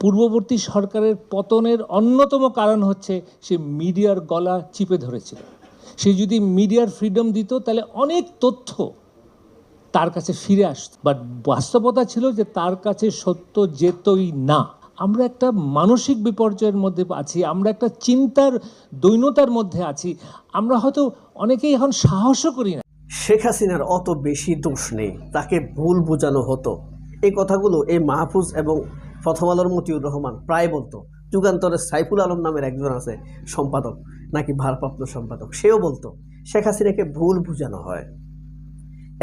পূর্ববর্তী সরকারের পতনের অন্যতম কারণ হচ্ছে সে মিডিয়ার গলা চিপে ধরেছিল। সে যদি মিডিয়ার ফ্রিডম দিত, তাহলে অনেক তথ্য তার কাছে ফিরে আসত। বাট বাস্তবতা ছিল যে তার কাছে সত্য যেতই না। আমরা একটা মানসিক বিপর্যয়ের মধ্যে আছি, আমরা একটা চিন্তার দৈন্যতার মধ্যে আছি, আমরা হয়তো অনেকেই এখন সাহসও করি না। শেখ হাসিনার অত বেশি দোষ নেই, তাকে ভুল বোঝানো হতো। এই কথাগুলো এই মাহফুজ এবং প্রথম আলোর মতিউর রহমান প্রায় বলতো যুগান্তরের সাইফুল আলম নামের একজন আছে সম্পাদক, নাকি ভারপ্রাপ্ত সম্পাদক, সেও বলতো, শেখ হাসিনাকে ভুল বোঝানো হয়।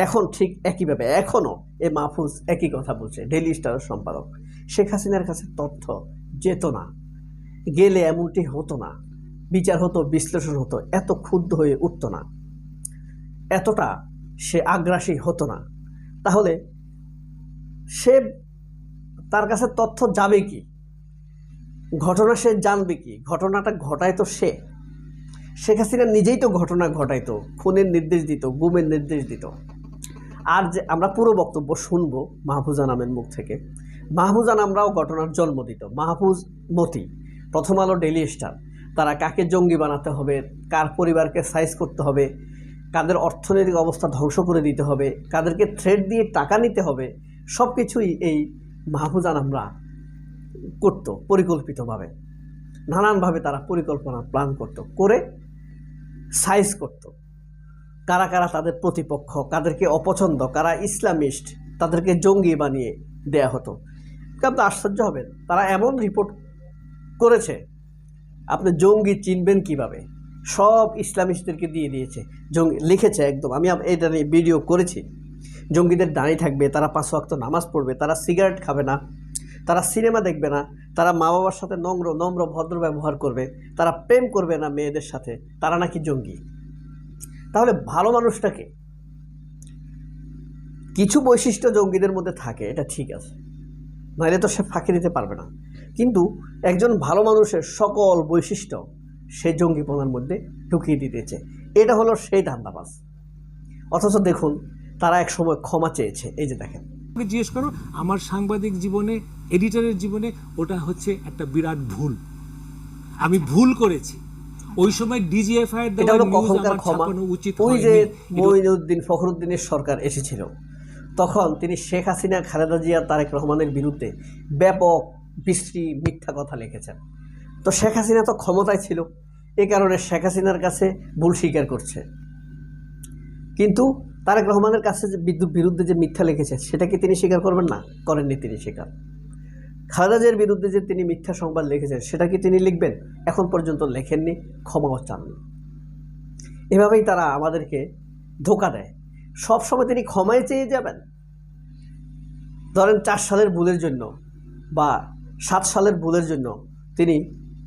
এখন ঠিক একইভাবে এখনও এ মাহফুজ একই কথা বলছে, ডেইলি স্টারের সম্পাদক। শেখ হাসিনার কাছে তথ্য যেত না, গেলে এমনটি হতো না, বিচার হতো, বিশ্লেষণ হতো, এত ক্ষুব্ধ হয়ে উঠতো না, এতটা সে আগ্রাসী হতো না। তাহলে সে তার কাছে তথ্য যাবে কি? ঘটনা সে জানবে কি? ঘটনাটা ঘটায় তো সে। শেখ হাসিনা নিজেই তো ঘটনা ঘটাইতো, খুনের নির্দেশ দিত, গুমের নির্দেশ দিত। আর যে আমরা পুরো বক্তব্য শুনব মাহফুজা নামের মুখ থেকে। মাহফুজা নামরাও ঘটনার জন্ম দিত। মাহফুজ মতি, প্রথম আলো ডেলি স্টার। তারা কাকে জঙ্গি বানাতে হবে, কার পরিবারকে সাইজ করতে হবে, কাদের অর্থনৈতিক অবস্থা ধ্বংস করে দিতে হবে, কাদেরকে থ্রেড দিয়ে টাকা নিতে হবে সব কিছুই এই মাহফুজান আমরা করতো পরিকল্পিতভাবে। নানানভাবে তারা পরিকল্পনা প্ল্যান করত, করে সাইজ করত। কারা কারা তাদের প্রতিপক্ষ, কাদেরকে অপছন্দ, কারা ইসলামিস্ট, তাদেরকে জঙ্গি বানিয়ে দেয়া হতো। আপনি আশ্চর্য হবেন তারা এমন রিপোর্ট করেছে, আপনি জঙ্গি চিনবেন কীভাবে? সব ইসলামিস্টদেরকে দিয়ে দিয়েছে। জঙ্গি, লিখেছে একদম। আমি এটা নিয়ে ভিডিও করেছি। জঙ্গিদের দাঁড়িয়ে থাকবে, তারা পাঁচ ওয়াক্ত নামাজ পড়বে, তারা সিগারেট খাবে না, তারা সিনেমা দেখবে না, তারা মা বাবার সাথে নম্র নম্র, ভদ্র ব্যবহার করবে, তারা প্রেম করবে না মেয়েদের সাথে, তারা নাকি জঙ্গি। তাহলে ভালো মানুষটাকে কিছু বৈশিষ্ট্য জঙ্গিদের মধ্যে থাকে, এটা ঠিক আছে। নাহলে তো সে ফাঁকি দিতে পারবে না। কিন্তু একজন ভালো মানুষের সকল বৈশিষ্ট্য সে জঙ্গিপনার মধ্যে ঢুকিয়ে দিতেছে। এটা হলো সেই ধান্দাবাজ। অথচ দেখুন তারা এক সময় ক্ষমা চেয়েছে। এই যে দেখেন। জিজ্ঞেস করো আমার সাংবাদিক জীবনে এডিটরের জীবনে ওটা হচ্ছে একটা বিরাট ভুল। আমি ভুল করেছি। ওই সময় ডিজিএফআই এর দেওয়া কখনকার ক্ষমা। উচিত ওই যে মঈনুদ্দিন ফখরুদ্দিনের সরকার এসেছিল। তখন তিনি শেখ হাসিনা খালেদা জিয়া তারেক রহমানের বিরুদ্ধে ব্যাপক বিশ্রী মিথ্যা কথা লিখেছেন। তো শেখ হাসিনা তো ক্ষমতায় ছিল। এ কারণে শেখ হাসিনার কাছে ভুল স্বীকার করছে। কিন্তু তারেক রহমানের কাছে যে বিদ্যুৎ বিরুদ্ধে যে মিথ্যা লিখেছে, সেটা কি তিনি স্বীকার করবেন না? করেননি তিনি স্বীকার। খালেদা জিয়ার বিরুদ্ধে যে তিনি মিথ্যা সংবাদ লিখেছেন, সেটা কি তিনি লিখবেন? এখন পর্যন্ত লেখেননি, ক্ষমাও চাননি। এভাবেই তারা আমাদেরকে ধোকা দেয়। সব সময় তিনি ক্ষমায় চেয়ে যাবেন। ধরেন চার সালের ভুলের জন্য বা সাত সালের ভুলের জন্য তিনি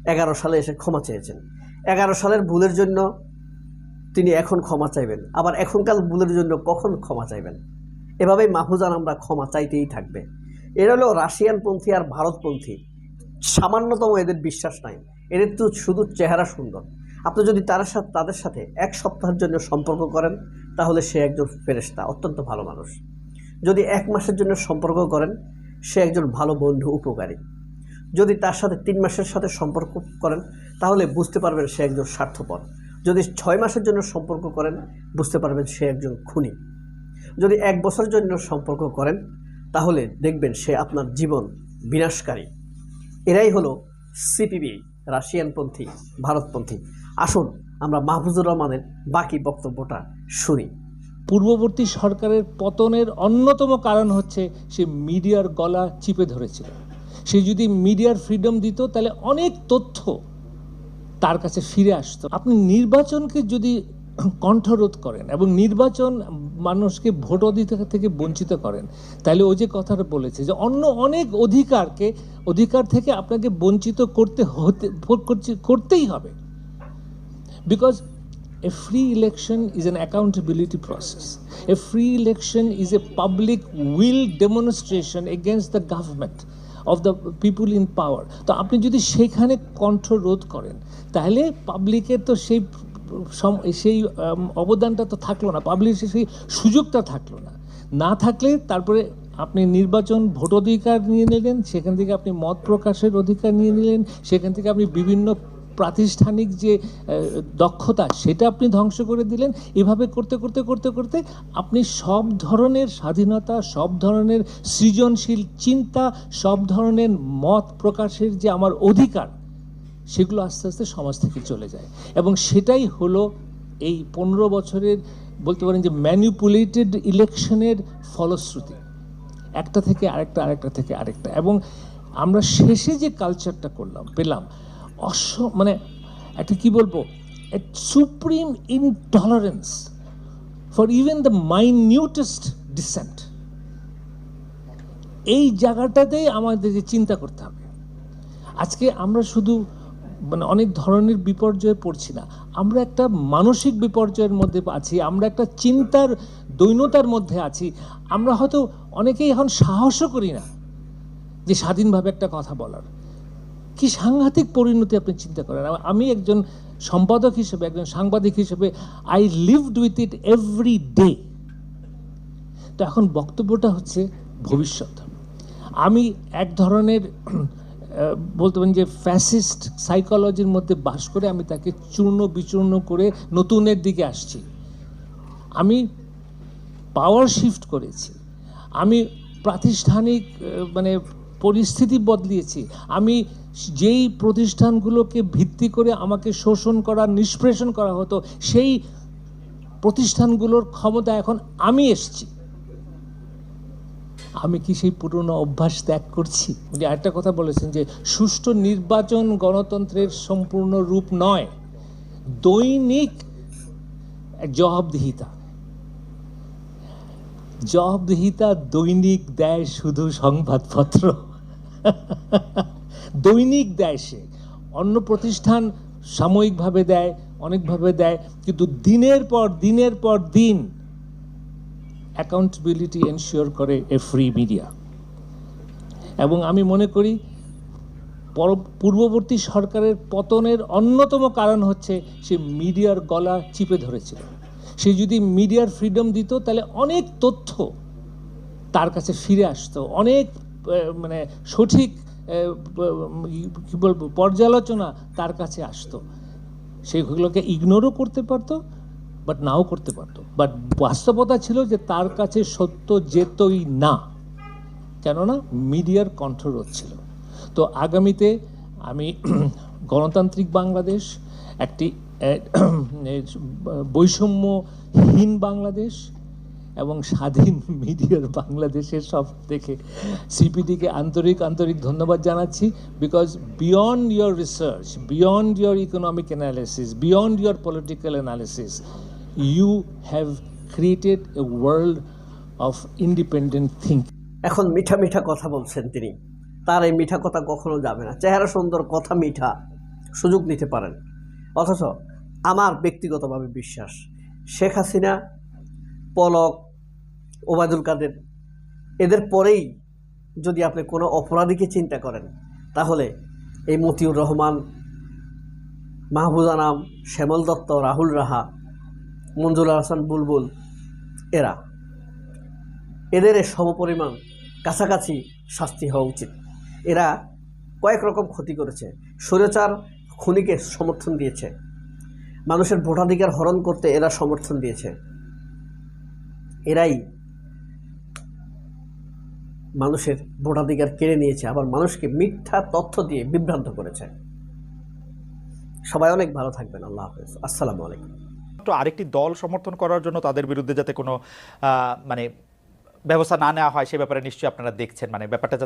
এগারো সালে এসে ক্ষমা চেয়েছেন। এগারো সালের ভুলের জন্য তিনি এখন ক্ষমা চাইবেন। আবার এখনকার ভুলের জন্য কখন ক্ষমা চাইবেন? এভাবেই মাহফুজান আমরা ক্ষমা চাইতেই থাকবে। এরা হলো রাশিয়ানপন্থী আর ভারতপন্থী। সামান্যতম এদের বিশ্বাস নাই। এদের তো শুধু চেহারা সুন্দর। আপনি যদি তার সাথে তাদের সাথে এক সপ্তাহের জন্য সম্পর্ক করেন, তাহলে সে একজন ফেরেশতা, অত্যন্ত ভালো মানুষ। যদি এক মাসের জন্য সম্পর্ক করেন, সে একজন ভালো বন্ধু, উপকারী। যদি তার সাথে তিন মাসের সাথে সম্পর্ক করেন, তাহলে বুঝতে পারবেন সে একজন স্বার্থপর। যদি ছয় মাসের জন্য সম্পর্ক করেন, বুঝতে পারবেন সে একজন খুনি। যদি এক বছরের জন্য সম্পর্ক করেন, তাহলে দেখবেন সে আপনার জীবন বিনাশকারী। এরাই হলো সিপিবি, রাশিয়ানপন্থী, ভারতপন্থী। আসুন, আমরা মাহফুজুর রহমানের বাকি বক্তব্যটা শুনি। পূর্ববর্তী সরকারের পতনের অন্যতম কারণ হচ্ছে সে মিডিয়ার গলা চিপে ধরেছিল। সে যদি মিডিয়ার ফ্রিডম দিত, তাহলে অনেক তথ্য তার কাছে ফিরে আসতো। আপনি নির্বাচনকে যদি কণ্ঠরোধ করেন এবং নির্বাচন মানুষকে ভোট অধিকার থেকে বঞ্চিত করেন, তাহলে ও যে কথাটা বলেছে যে অন্য অনেক অধিকারকে, অধিকার থেকে আপনাকে বঞ্চিত করতে হতে করতে- করতেই হবে। Because a free election is an accountability process. A free election is a public will demonstration against the government. Of the people in power তো আপনি যদি সেখানে কণ্ঠ রোধ করেন, তাহলে পাবলিকের তো সেই সেই অবদানটা তো থাকল না পাবলিকের সেই সুযোগটা থাকল না। না থাকলে তারপরে আপনি নির্বাচন ভোটাধিকার নিয়ে নিলেন, সেখান থেকে আপনি মত প্রকাশের অধিকার নিয়ে নিলেন, সেখান থেকে আপনি বিভিন্ন প্রাতিষ্ঠানিক যে দক্ষতা সেটা আপনি ধ্বংস করে দিলেন। এভাবে করতে করতে করতে করতে আপনি সব ধরনের স্বাধীনতা, সব ধরনের সৃজনশীল চিন্তা, সব ধরনের মত প্রকাশের যে আমার অধিকার, সেগুলো আস্তে আস্তে সমাজ থেকে চলে যায়। এবং সেটাই হলো এই পনেরো বছরের বলতে পারেন যে ম্যানিপুলেটেড ইলেকশনের ফলশ্রুতি। একটা থেকে আরেকটা আরেকটা থেকে আরেকটা। এবং আমরা শেষে যে কালচারটা করলাম, পেলাম অস মানে একটা কি বলব? At supreme intolerance for even the minutest dissent এই জায়গাটাতেই আমাদেরকে চিন্তা করতে হবে। আজকে আমরা শুধু মানে অনেক ধরনের বিপর্যয়ে পড়ছি না। আমরা একটা মানসিক বিপর্যয়ের মধ্যে আছি, আমরা একটা চিন্তার দৈন্যতার মধ্যে আছি। আমরা হয়তো অনেকেই এখন সাহসও করি না যে স্বাধীনভাবে একটা কথা বলার। কি সাংঘাতিক পরিণতি আপনি চিন্তা করেন? আমি একজন সম্পাদক হিসেবে, একজন সাংবাদিক হিসেবে I lived with it every day তো এখন বক্তব্যটা হচ্ছে ভবিষ্যৎ। আমি এক ধরনের বলতে পারেন যে ফ্যাসিস্ট সাইকোলজির মধ্যে বাস করে আমি তাকে চূর্ণ বিচূর্ণ করে নতুনের দিকে আসছি। আমি পাওয়ার শিফট করেছি। আমি প্রাতিষ্ঠানিক মানে পরিস্থিতি বদলিয়েছি। আমি যেই প্রতিষ্ঠানগুলোকে ভিত্তি করে আমাকে শোষণ করা, নিষ্পেষণ করা হতো, সেই প্রতিষ্ঠানগুলোর ক্ষমতা এখন আমি এসছি। আমি কি সেই পুরনো অভ্যাস ত্যাগ করছি? উনি আরেকটা কথা বলেছেন যে, সুষ্ঠু নির্বাচন গণতন্ত্রের সম্পূর্ণ রূপ নয়, দৈনিক জবাবদিহিতা। জবাবদিহিতা দৈনিক দেয় শুধু সংবাদপত্র। দৈনিক দেয় সে। অন্য প্রতিষ্ঠান সাময়িকভাবে দেয়, অনেকভাবে দেয়, কিন্তু দিনের পর দিনের পর দিন অ্যাকাউন্টেবিলিটি এনশিওর করে এ ফ্রি মিডিয়া এবং আমি মনে করি, পর- পূর্ববর্তী সরকারের পতনের অন্যতম কারণ হচ্ছে সে মিডিয়ার গলা চিপে ধরেছিল। সে যদি মিডিয়ার ফ্রিডম দিত, তাহলে অনেক তথ্য তার কাছে ফিরে আসতো। অনেক মানে সঠিক কী বলব, পর্যালোচনা তার কাছে আসতো। সেগুলোকে ইগনোরও করতে পারতো, বাট নাও করতে পারতো। বাট বাস্তবতা ছিল যে তার কাছে সত্য যেতই না, কেননা মিডিয়ার কণ্ঠরোধ ছিল। তো আগামীতে আমি গণতান্ত্রিক বাংলাদেশ, একটি বৈষম্যহীন বাংলাদেশ এবং স্বাধীন মিডিয়ার বাংলাদেশের সব দেখে সিপিডিকে আন্তরিক আন্তরিক ধন্যবাদ জানাচ্ছি। Because beyond your research beyond your economic analysis beyond your political analysis you have created a world of independent think এখন মিঠা মিঠা কথা বলছেন তিনি। তার এই মিঠা কথা কখনো যাবে না। চেহারা সুন্দর, কথা মিঠা। সুযোগ নিতে পারেন। অথচ আমার ব্যক্তিগতভাবে বিশ্বাস, শেখ হাসিনা, পলক, ওবায়দুল কাদের, এদের পরেই যদি আপনি কোনো অপরাধীকে চিন্তা করেন, তাহলে এই মতিউর রহমান মাহবুজ আনাম, শ্যামল দত্ত, রাহুল রাহা, মঞ্জুর হাসান বুলবুল, এরা, এদের সমপরিমাণ কাছাকাছি শাস্তি হওয়া উচিত। এরা কয়েক রকম ক্ষতি করেছে। স্বৈরাচার খুনিকে সমর্থন দিয়েছে। মানুষের ভোটাধিকার হরণ করতে এরা সমর্থন দিয়েছে। এরাই মানুষের ভোটাধিকার কেড়ে নিয়েছে, আবার মানুষকে মিথ্যা তথ্য দিয়ে বিভ্রান্ত করেছে। সবাই অনেক ভালো থাকবেন, আল্লাহ হাফেজ। আসসালামু আলাইকুম। তো আরেকটি দল সমর্থন করার জন্য তাদের বিরুদ্ধে যাতে কোনো মানে ব্যবস্থা না নেওয়া হয়, সে ব্যাপারে নিশ্চয়ই আপনারা দেখছেন। মানে ব্যাপারটা